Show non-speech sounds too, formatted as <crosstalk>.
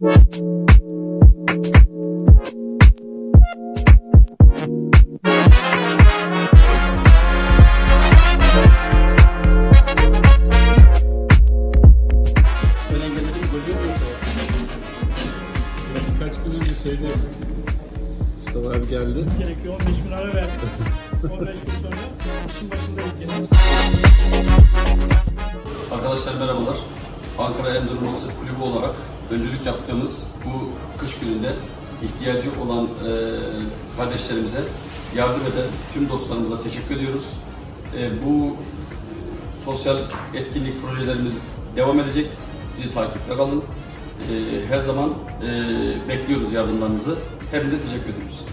Kaç gün önce Mustafa abi geldi. Gerekiyor 15 gün ara verdik. <laughs> 15 gün sonra işin başındayız. Arkadaşlar merhabalar. Ankara Enduro Motosiklet Kulübü olarak öncülük yaptığımız bu kış gününde ihtiyacı olan e, kardeşlerimize yardım eden tüm dostlarımıza teşekkür ediyoruz. E, bu sosyal etkinlik projelerimiz devam edecek. Bizi takipte kalın. E, her zaman e, bekliyoruz yardımlarınızı. Hepinize teşekkür ediyoruz.